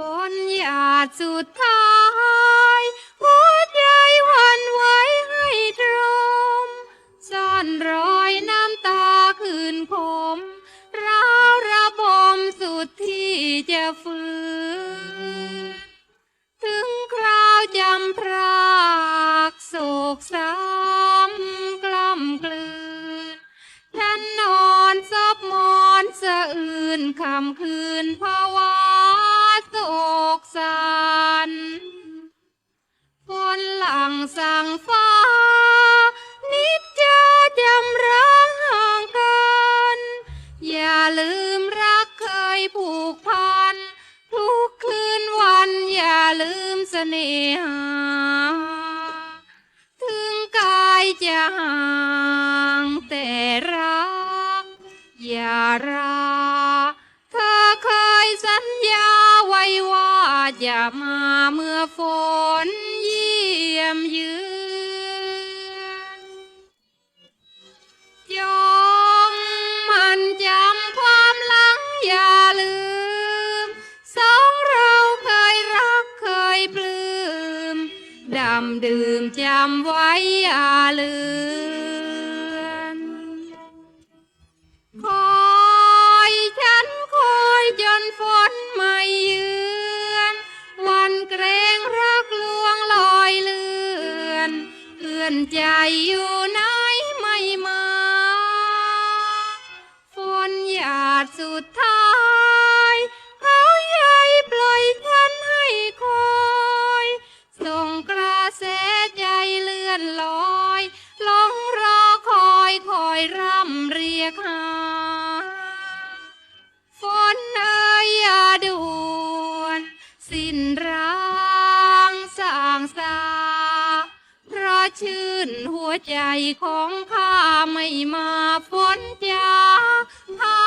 ฝนหยาดสุดท้ายหัวใจวันไหวให้ตรมซ่อนรอยน้ำตาคืนคมร้าวระบมสุดที่จะฟื้นถึงคราวจำพรากโศกซ้ำกล้ำกลืนฉันนอนซบมอนสะอื่นคำคืนภาวะ โศกสันฝนหลังสั่งฟ้า นิจจะจำรักห่างกัน อย่าลืมรักเคยผูกพัน ทุกคืนวันอย่าลืมเสน่หา ถึงกายจะห่างแต่รัก อย่ารา มาเมื่อฝนเยี่ยมเยือนจงมันจำความหลังอย่าลืม สองเราเคยรักเคยปลื้มดำดื่มจำไว้อย่าลืมคอยฉันคอยจนฝน ใจอยู่ไหนไม่มา ฝนหยาดสุดท้ายเขาใหญ่ปล่อยฉันให้คอยส่งกระแสใจเลื่อนลอยลองรอคอยคอยร่ำเรียกหา ฝนเอ่ยอย่าด่วน สิ้นรางสางสาเพราะ ชื่นหัวใจของข้าไม่มาฝนจ้าข้า